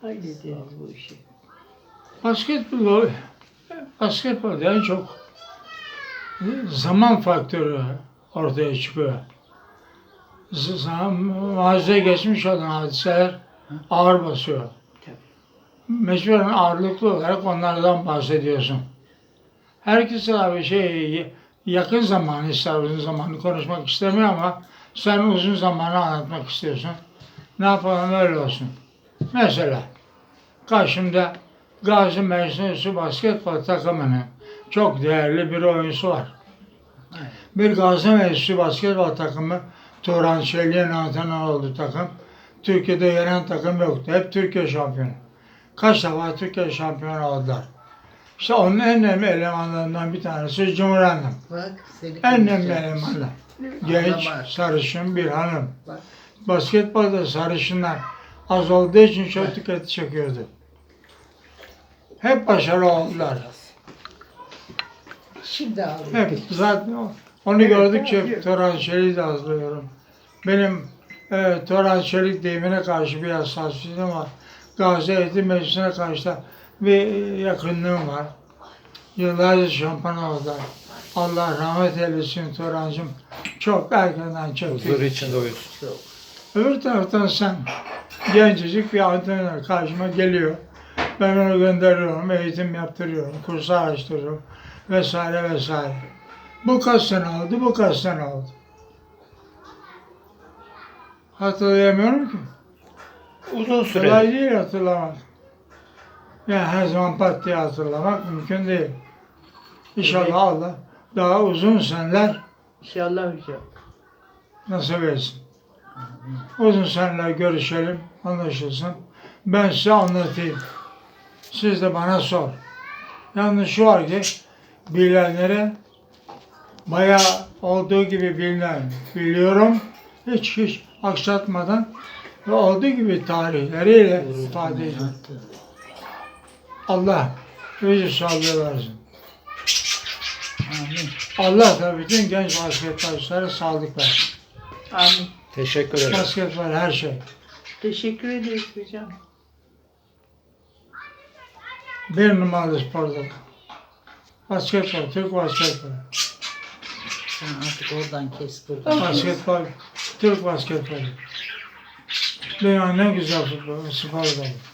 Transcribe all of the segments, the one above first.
Hallederiz bu işi. Basketbol, basketbolda en çok zaman faktörü ortaya çıkıyor. Mağazaya geçmiş olan hadiseler ağır basıyor. Tabii. Mecburen ağırlıklı olarak onlardan bahsediyorsun. Herkes abi şey yakın zamanı ister uzun zamanı konuşmak istemiyor ama sen uzun zamanı anlatmak istiyorsun. Ne yapalım öyle olsun. Mesela karşımda Gazi Meclisi basketbol takımının çok değerli bir oyuncusu var. Bir Gazi Meclisi basketbol takımı Turan Çelik'in antrenör olduğu takım. Türkiye'de yenen takım yoktu. Hep Türkiye şampiyonu. Kaç defa Türkiye şampiyonu oldular. İşte onun en önemli elemanlarından bir tanesi Cumhur Hanım. Bak seni En önemli elemanlar. Genç, sarışın bir hanım. Bak. Basketbolda sarışınlar az olduğu için çok dikkat çekiyordu. Hep başarılı oldular. Şimdi alayım. Hep zaten onu gördükçe hep Toran Çelik'i de hazırlıyorum. Benim e, Toran Çelik deyimine karşı bir hassasiyetim var. Gazi Eğitim Meclisi'ne karşı da bir yakınlığım var. Yıllarca oldular. Allah rahmet eylesin Torancığım. Çok erkenden çekti. Huzur içinde uyusun. Öbür taraftan sen gencecik bir antrenör karşıma geliyor. Ben onu gönderiyorum, eğitim yaptırıyorum, kursu araştırıyorum vesaire vesaire. Bu kaç sene oldu, bu kaç sene oldu. Hatırlayamıyorum ki. Uzun süre. Kolay değil hatırlamak. Yani her zaman pat diye hatırlamak mümkün değil. İnşallah Allah daha uzun seneler İnşallah hocam. nasip etsin. Uzun seneler görüşelim, anlaşılsın. Ben size anlatayım. Siz de bana sor. Yalnız şu var ki bilenlere bayağı olduğu gibi bilinen biliyorum. Hiç hiç aksatmadan ve olduğu gibi tarihleriyle ifade ediyorum. Allah yüzü sağlığı versin. Amin. Allah da bütün genç basketbolculara sağlık versin. Amin. Teşekkür ederim. Basketbol her şey. Teşekkür ederiz hocam. Bir numaralı sporda. Basketbol, Türk basketbolu. Sen artık oradan kes buradan. Basketbol, Türk basketbolu. Dünyanın en güzel futbolu, sporu da bu.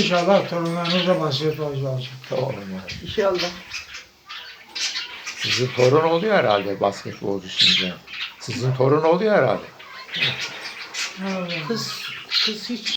İnşallah torunlarınız da basketbolcu olacak. Tamam. İnşallah. Sizin torun oluyor herhalde basketbolcu şimdi. Sizin torun oluyor herhalde. Kız, kız hiç